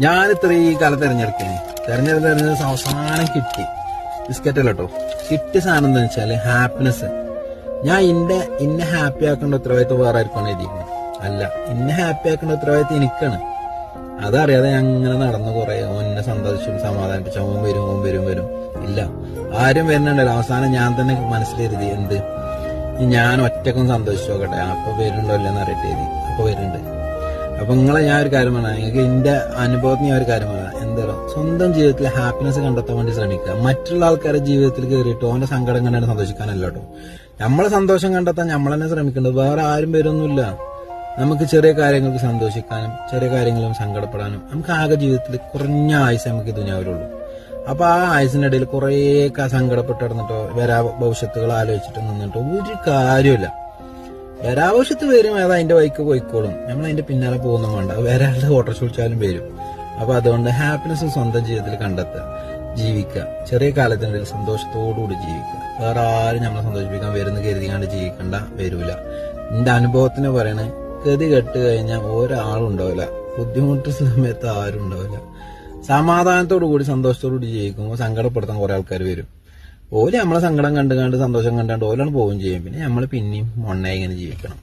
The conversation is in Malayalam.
ഞാൻ ഇത്ര ഈ കാലം തിരഞ്ഞെടുക്കണേ തെരഞ്ഞെടുത്ത് തെരഞ്ഞെടുത്ത് അവസാനം കിട്ടി. ബിസ്ക്കറ്റ് കേട്ടോ കിട്ടിയ സാധനം എന്താ വെച്ചാൽ ഹാപ്പിനെസ് ഞാൻ ഇന്റെ ഇന്നെ ഹാപ്പി ആക്കേണ്ട ഉത്തരവാദിത്വം വേറെ ആർക്കാണ് എഴുതിയിരിക്കുന്നത്? അല്ല ഇന്നെ ഹാപ്പി ആക്കേണ്ട ഉത്തരവാദിത്വം എനിക്കാണ്. അതറിയാതെ ഞാൻ അങ്ങനെ നടന്നു കുറെ ഒന്നെ സന്തോഷിച്ചും സമാധാനിപ്പിച്ച ഓൻ വരും ഓൻ വരും വരും. ഇല്ല. ആരും വരുന്നുണ്ടല്ലോ. അവസാനം ഞാൻ തന്നെ മനസ്സിലെഴുതി എന്ത്? ഞാൻ ഒറ്റക്കും സന്തോഷിച്ചു നോക്കട്ടെ. അപ്പൊ വരുന്നുണ്ടോ ഇല്ലെന്ന് അറിയട്ടെ അപ്പൊ വരുന്നുണ്ട്. അപ്പൊ നിങ്ങളെ ഞാൻ ഒരു കാര്യം പറയാം നിങ്ങൾക്ക് എന്റെ അനുഭവത്തിൽ ഞാൻ ഒരു കാര്യം പറയാം എന്താ സ്വന്തം ജീവിതത്തിൽ ഹാപ്പിനെസ് കണ്ടെത്താൻ വേണ്ടി ശ്രമിക്കുക. മറ്റുള്ള ആൾക്കാരുടെ ജീവിതത്തിൽ കയറിയിട്ട് ഓന്റെ സങ്കടം കണ്ടാണ് സന്തോഷിക്കാനല്ല കേട്ടോ. നമ്മളെ സന്തോഷം കണ്ടെത്താൻ നമ്മൾ തന്നെ ശ്രമിക്കേണ്ടത്. വേറെ ആരും പേരൊന്നുമില്ല നമുക്ക് ചെറിയ കാര്യങ്ങൾക്ക് സന്തോഷിക്കാനും ചെറിയ കാര്യങ്ങളും സങ്കടപ്പെടാനും നമുക്ക് ആകെ ജീവിതത്തിൽ കുറഞ്ഞ ആയുസ് നമുക്ക് ഈ ദുനിയാവിലുള്ളൂ. അപ്പൊ ആ ആയുസിനിടയിൽ കുറേ സങ്കടപ്പെട്ട് കിടന്നിട്ടോ വരാ ഭവിഷ്യത്തുകൾ ആലോചിച്ചിട്ട് നിന്നിട്ടോ ഒരു കാര്യമില്ല വരാവശ്യത്ത് വരും അത് അതിന്റെ വൈക്ക് പോയിക്കോളും. നമ്മൾ അതിന്റെ പിന്നാലെ പോകുന്നു വേണ്ട വരാളുടെ ഓട്ടർഷ വിളിച്ചാലും വരും. അപ്പൊ അതുകൊണ്ട് ഹാപ്പിനെസ് സ്വന്തം ജീവിതത്തിൽ കണ്ടെത്തുക. ജീവിക്കുക. ചെറിയ കാലത്തിനിടയിൽ സന്തോഷത്തോടുകൂടി ജീവിക്കുക. വേറെ ആരും നമ്മളെ സന്തോഷിപ്പിക്കാൻ വരുന്ന കരുതിയാണ്ട് ജീവിക്കണ്ട വരൂല. എന്റെ അനുഭവത്തിന് പറയണേ ഗതി കെട്ട് കഴിഞ്ഞാൽ ഒരാളും ഉണ്ടാവില്ല ബുദ്ധിമുട്ട് സമയത്ത് ആരും ഉണ്ടാവില്ല സമാധാനത്തോടു കൂടി സന്തോഷത്തോടു കൂടി ജീവിക്കുമ്പോൾ സങ്കടപ്പെടുത്താൻ കുറെ ആൾക്കാർ വരും. ഓൽ നമ്മളെ സങ്കടം കണ്ടു കണ്ട് സന്തോഷം കണ്ടാണ്ട് ഓലാണ് പോവുകയും ചെയ്യും. പിന്നെ നമ്മൾ പിന്നെയും മണ്ണായി ഇങ്ങനെ ജീവിക്കണം.